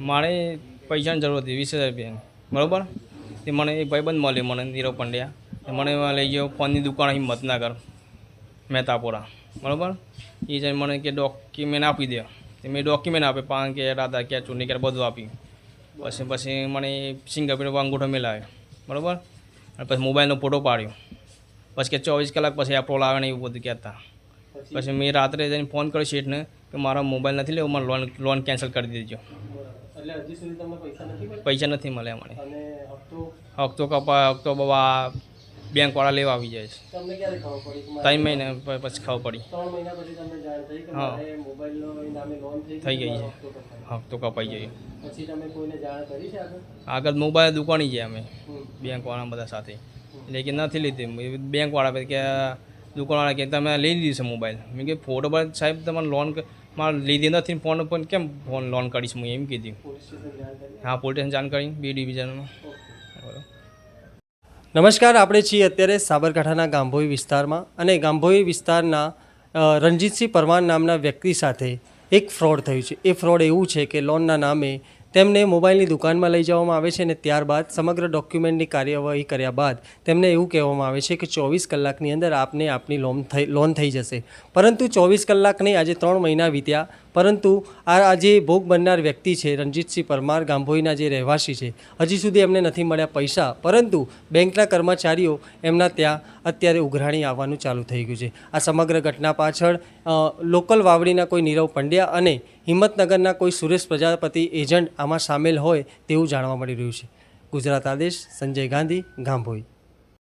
મારે પૈસાની જરૂર હતી વીસ હજાર રૂપિયાની બરાબર? તે મને એક ભાઈબંધ મળ્યો મને, નીરવ પંડ્યા. મને લઈ ગયો ફોનની દુકાન હિંમતનગર, મહેતાપુરા. બરાબર? એ જઈને મને કે ડોક્યુમેન્ટ આપી દે. તે મેં ડોક્યુમેન્ટ આપે, પાન કે આધાર કે ચૂંટણી કે બધું આપ્યું પછી પછી મને ફિંગરપ્રિન્ટ અંગૂઠો મેલાવ્યો બરાબર? અને પછી મોબાઈલનો ફોટો પાડ્યો. પછી કે ચોવીસ કલાક પછી એપ્રોલ પ્રોલ આવે ને એવું બધું કહેતા. પછી મેં રાત્રે જઈને ફોન કર્યો શેઠને કે મારા મોબાઈલ નથી લેવો, મને લોન લોન કેન્સલ કરી દેજો. હજી સુધી તમને પૈસા નથી પૈસા નથી મળ્યા મને. હપ્તો? કપા હપ્તો બાબા બેંકવાળા લેવા આવી જાય છે. તમને ક્યારે ખબર પડી ત્રણ મહિના પછી ખબર પડી. ત્રણ મહિના પછી તમને જાણ થઈ કે હા. મારે મોબાઈલનો નામે લોન થઈ થઈ ગઈ છે. હપ્તો. કપાઈ જઈએ પછી તમે કોઈને જાણ કરી છે આગળ? મોબાઈલ દુકાની ગયા અમે. બેંકવાળા બધા સાથે. એટલે કે નથી લીધી. બેંકવાળા કે દુકાનવાળા કે તમે લઈ લીધી છે મોબાઈલ મેં કે ફોટો પર સાહેબ તમારે લોન મારે લીધી નથી ફોન પણ કેમ ફોન લોન કરીશ હું એમ કીધું. હા પોલીસ જાણકારી. જાણ કરી બી ડિવિઝનમાં નમસ્કાર આપણે છીએ અત્યારે સાબરકાંઠાના ગાંભોઈ વિસ્તારમાં અને ગાંભોઈ વિસ્તારના રણજીતસિંહ પરમાર નામના વ્યક્તિ સાથે એક ફ્રોડ થયું છે. એ ફ્રોડ એવું છે કે લોનના નામે તેમને મોબાઈલની દુકાનમાં લઈ જવામાં આવે છે અને ત્યારબાદ સમગ્ર ડોક્યુમેન્ટની કાર્યવાહી કર્યા બાદ તેમને એવું કહેવામાં આવે છે કે ચોવીસ કલાકની અંદર આપને આપની લોન થઈ લોન થઈ જશે. પરંતુ ચોવીસ કલાક નહીં, આજે ત્રણ મહિના વીત્યા. પરંતુ આ આજે ભોગ બનનાર વ્યક્તિ છે, રણજીતસિંહ પરમાર ગાંભોઈના જે રહેવાસી છે, હજી સુધી એમને નથી મળ્યા પૈસા. પરંતુ બેંકના કર્મચારીઓ એમના ત્યાં અત્યારે ઉઘરાણી આવવાનું ચાલુ થઈ ગયું છે. આ સમગ્ર ઘટના પાછળ લોકલ વાવડીના કોઈ નીરવ પંડ્યા અને હિંમતનગરના કોઈ સુરેશ પ્રજાપતિ એજન્ટ આમાં સામેલ હોય તેવું જાણવા મળી રહ્યું છે. ગુજરાત આદેશ, સંજય ગાંધી, ગાંભોઈ.